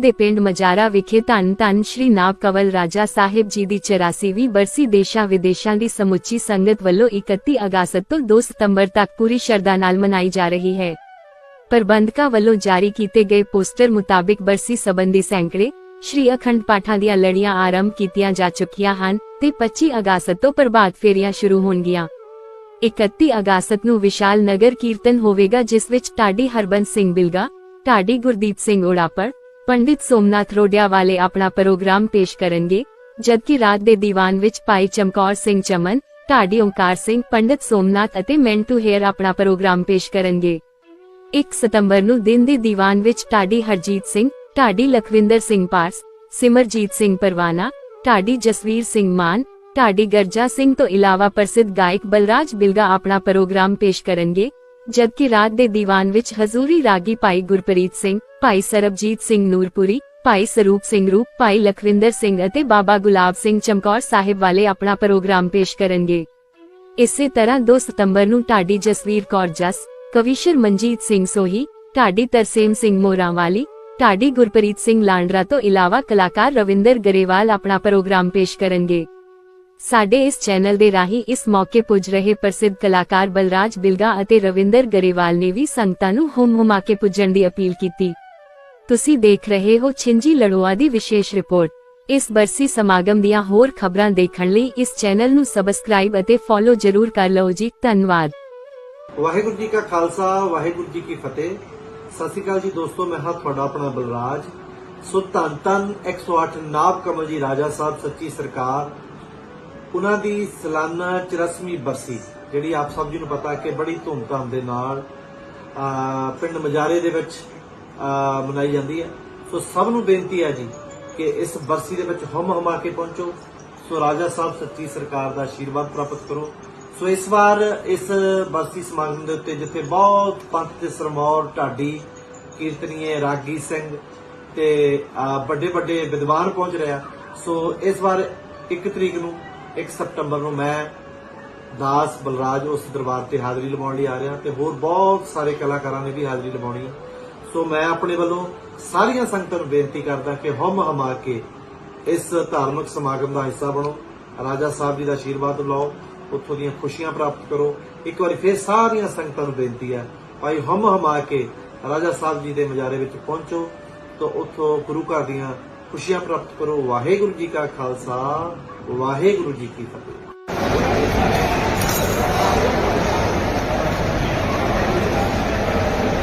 ਦੇ ਪਿੰਡ ਮਜਾਰਾ ਵਿਖੇ ਧੰਨ ਧੰਨ ਸ਼੍ਰੀ ਨਾਭ ਕਵਲ ਰਾਜਾ ਸਾਹਿਬ ਜੀ ਦੀ 84ਵੀਂ ਬਰਸੀ ਦੇਸ਼ਾਂ ਵਿਦੇਸ਼ਾਂ ਦੀ ਸਮੁੱਚੀ ਸੰਗਤ ਵੱਲੋਂ 31 ਅਗਸਤ ਤੋਂ 2 ਸਤੰਬਰ ਤੱਕ ਪੂਰੀ ਸ਼ਰਧਾ ਨਾਲ ਮਨਾਈ ਜਾ ਰਹੀ ਹੈ। ਪ੍ਰਬੰਧਕਾਂ ਵੱਲੋਂ ਜਾਰੀ ਕੀਤੇ ਗਏ ਪੋਸਟਰ ਮੁਤਾਬਿਕ ਬਰਸੀ ਸੰਬੰਧੀ ਸੈਂਕੜੇ ਸ਼੍ਰੀ ਅਖੰਡ ਪਾਠਾਂ ਦੀਆਂ ਲੜੀਆਂ ਆਰੰਭ ਕੀਤੀਆਂ ਜਾ ਚੁੱਕੀਆਂ ਹਨ ਤੇ 25 ਅਗਸਤ ਤੋਂ ਪ੍ਰਭਾਤ ਫੇਰੀਆਂ ਸ਼ੁਰੂ ਹੋਣਗੀਆਂ। 31 ਅਗਸਤ ਨੂੰ ਵਿਸ਼ਾਲ ਨਗਰ ਕੀਰਤਨ ਹੋਵੇਗਾ ਜਿਸ ਵਿੱਚ ਢਾਡੀ ਹਰਬੰਸ ਸਿੰਘ ਬਿਲਗਾ, ਢਾਡੀ ਗੁਰਦੀਪ ਸਿੰਘ ਉੜਾਪੜ ਪੰਡਿਤ ਸੋਮਨਾਥ ਰੋਡਿਆ ਵਾਲੇ ਆਪਣਾ ਪ੍ਰੋਗਰਾਮ ਪੇਸ਼ ਕਰਨਗੇ, ਜਦਕਿ ਰਾਤ ਦੇ ਦੀਵਾਨ ਵਿੱਚ ਭਾਈ ਚਮਕੌਰ ਸਿੰਘ ਚਮਨ, ਢਾਡੀ ਓਂਕਾਰ ਸਿੰਘ, ਪੰਡਿਤ ਸੋਮਨਾਥ ਅਤੇ ਮੈਂਟੂ ਹੇਅਰ ਆਪਣਾ ਪ੍ਰੋਗਰਾਮ ਪੇਸ਼ ਕਰਨਗੇ। 1 ਸਤੰਬਰ ਨੂੰ ਦਿਨ ਦੇ ਦੀਵਾਨ ਵਿੱਚ ਢਾਡੀ ਹਰਜੀਤ ਸਿੰਘ, ਢਾਡੀ ਲਖਵਿੰਦਰ ਸਿੰਘ ਪਾਰਸ, ਸਿਮਰਜੀਤ ਸਿੰਘ ਪਰਵਾਨਾ, ਢਾਡੀ ਜਸਵੀਰ ਸਿੰਘ ਮਾਨ, ਢਾਡੀ ਗਰਜਾ ਸਿੰਘ ਤੋਂ ਇਲਾਵਾ ਪ੍ਰਸਿੱਧ ਗਾਇਕ ਬਲਰਾਜ ਬਿਲਗਾ ਆਪਣਾ ਪ੍ਰੋਗਰਾਮ ਪੇਸ਼ ਕਰਨਗੇ, ਜਦਕਿ ਰਾਤ ਦੇ ਦੀਵਾਨ ਵਿੱਚ ਹਜ਼ੂਰੀ ਰਾਗੀ ਭਾਈ ਗੁਰਪ੍ਰੀਤ ਸਿੰਘ ਭਾਈ ਸਰਬਜੀਤ ਸਿੰਘ ਨੂਰਪੁਰੀ, ਭਾਈ ਸਰੂਪ ਸਿੰਘ ਰੂਪ, ਭਾਈ ਲਖਵਿੰਦਰ ਸਿੰਘ ਅਤੇ ਬਾਬਾ ਗੁਲਾਬ ਸਿੰਘ ਚਮਕੌਰ ਸਾਹਿਬ ਵਾਲੇ ਆਪਣਾ ਪ੍ਰੋਗਰਾਮ ਪੇਸ਼ ਕਰਨਗੇ। ਇਸੇ ਤਰ੍ਹਾਂ 2 ਸਤੰਬਰ ਨੂੰ ਢਾਡੀ ਜਸਵੀਰ ਕੌਰ ਜਸ ਕਵੀਸ਼ਰ ਮਨਜੀਤ ਸਿੰਘ ਸੋਹੀ, ਢਾਡੀ ਤਰਸੇਮ ਸਿੰਘ ਮੋਰਾਂ ਢਾਡੀ ਗੁਰਪ੍ਰੀਤ ਸਿੰਘ ਲਾਂਡਰਾ ਤੋਂ ਇਲਾਵਾ ਕਲਾਕਾਰ ਰਵਿੰਦਰ ਗਰੇਵਾਲ ਆਪਣਾ ਪ੍ਰੋਗਰਾਮ ਪੇਸ਼ ਕਰਨਗੇ। ਸਾਡੇ ਇਸ ਚੈਨਲ ਦੇ ਰਾਹੀਂ ਇਸ ਮੌਕੇ ਪੁੱਜ ਰਹੇ ਪ੍ਰਸਿੱਧ ਕਲਾਕਾਰ ਬਲਰਾਜ ਬਿਲਗਾ ਅਤੇ ਰਵਿੰਦਰ ਗਰੇਵਾਲ ਨੇ ਵੀ ਸੰਗਤਾਂ ਨੂੰ ਹੁਮ ਹੁਮਾ ਕੇ ਪੁੱਜਣ ਦੀ ਅਪੀਲ ਕੀਤੀ। ਤੁਸੀਂ ਦੇਖ ਰਹੇ ਹੋ ਛਿੰਜੀ ਲੜੋਆ ਦੀ ਵਿਸ਼ੇਸ਼ ਰਿਪੋਰਟ। ਇਸ ਬਰਸੀ ਸਮਾਗਮ ਦੀਆਂ ਹੋਰ ਖਬਰਾਂ ਦੇਖਣ ਲਈ ਇਸ ਚੈਨਲ ਨੂੰ ਸਬਸਕ੍ਰਾਈਬ ਅਤੇ ਫੋਲੋ ਜ਼ਰੂਰ ਕਰ ਲਓ ਜੀ, ਧੰਨਵਾਦ। ਵਾਹਿਗੁਰੂ ਜੀ ਕਾ ਖਾਲਸਾ, ਵਾਹਿਗੁਰੂ ਜੀ ਕੀ ਫਤਿਹ। ਸਤਿ ਸ਼੍ਰੀ ਅਕਾਲ ਜੀ ਦੋਸਤੋ, ਮੈਂ ਹਾਂ ਤੁਹਾਡਾ ਆਪਣਾ ਬਲਰਾਜ। ਸੋ ਧੰਨ ਧੰਨ 108 ਨਾਬ ਕਮਲ ਜੀ, ਰਾਜਾ ਸਾਹਿਬ, ਸੱਚੀ ਸਰਕਾਰ, ਉਹਨਾਂ ਦੀ ਸਾਲਾਨਾ 84ਵੀਂ ਬਰਸੀ, ਜਿਹੜੀ ਆਪ ਸਭ ਜੀ ਨੂੰ ਪਤਾ ਕਿ ਬੜੀ ਧੂਮਧਾਮ ਦੇ ਨਾਲ ਪਿੰਡ ਮਜਾਰੇ ਦੇ ਵਿੱਚ ਮਨਾਈ ਜਾਂਦੀ ਹੈ। ਸੋ ਸਭ ਨੂੰ ਬੇਨਤੀ ਹੈ ਜੀ ਕਿ ਇਸ ਬਰਸੀ ਦੇ ਵਿੱਚ ਹਮ ਹਮਾ ਕੇ ਪਹੁੰਚੋ। ਸੋ ਰਾਜਾ ਸਾਹਿਬ ਸੱਚੀ ਸਰਕਾਰ ਦਾ ਆਸ਼ੀਰਵਾਦ ਪ੍ਰਾਪਤ ਕਰੋ। ਸੋ ਇਸ ਵਾਰ ਇਸ ਬਰਸੀ ਸਮਾਗਮ ਦੇ ਉੱਤੇ ਜਿੱਥੇ ਬਹੁਤ ਪੰਥ ਦੇ ਸਰਮੌਰ, ਢਾਡੀ, ਕੀਰਤਨੀਏ ਰਾਗੀ ਸਿੰਘ ਤੇ ਵੱਡੇ ਵੱਡੇ ਵਿਦਵਾਨ ਪਹੁੰਚ ਰਿਹਾ ਸੋ ਇਸ ਵਾਰ 1 ਤਰੀਕ ਨੂੰ 1 ਸਤੰਬਰ ਨੂੰ ਮੈਂ ਦਾਸ ਬਲਰਾਜ ਉਸ ਦਰਬਾਰ ਤੇ ਹਾਜ਼ਰੀ ਲਵਾਉਣ ਲਈ ਆ ਰਿਹਾ ਤੇ ਹੋਰ ਬਹੁਤ ਸਾਰੇ ਕਲਾਕਾਰਾਂ ਨੇ ਵੀ ਹਾਜ਼ਰੀ ਲਵਾਉਣੀ ਹੈ। ਸੋ ਮੈਂ ਆਪਣੇ ਵੱਲੋਂ ਸਾਰੀਆਂ ਸੰਗਤਾਂ ਨੂੰ ਬੇਨਤੀ ਕਰਦਾ ਕਿ ਹਮ ਹਮਾ ਕੇ ਇਸ ਧਾਰਮਿਕ ਸਮਾਗਮ ਦਾ ਹਿੱਸਾ ਬਣੋ। ਰਾਜਾ ਸਾਹਿਬ ਜੀ ਦਾ ਆਸ਼ੀਰਵਾਦ ਲਓ, ਉੱਥੋਂ ਦੀਆਂ ਖੁਸ਼ੀਆਂ ਪ੍ਰਾਪਤ ਕਰੋ। ਇੱਕ ਵਾਰੀ ਫੇਰ ਸਾਰੀਆਂ ਸੰਗਤਾਂ ਨੂੰ ਬੇਨਤੀ ਹੈ, ਭਾਈ ਹਮ ਹਮਾ ਕੇ ਰਾਜਾ ਸਾਹਿਬ ਜੀ ਦੇ ਮਜਾਰੇ ਵਿੱਚ ਪਹੁੰਚੋ ਤਾਂ ਉੱਥੋਂ ਗੁਰੂ ਘਰ ਦੀਆਂ ਖੁਸ਼ੀਆਂ ਪ੍ਰਾਪਤ ਕਰੋ। ਵਾਹਿਗੁਰੂ ਜੀ ਕਾ ਖਾਲਸਾ, ਵਾਹਿਗੁਰੂ ਜੀ ਕੀ ਫਤਿਹ।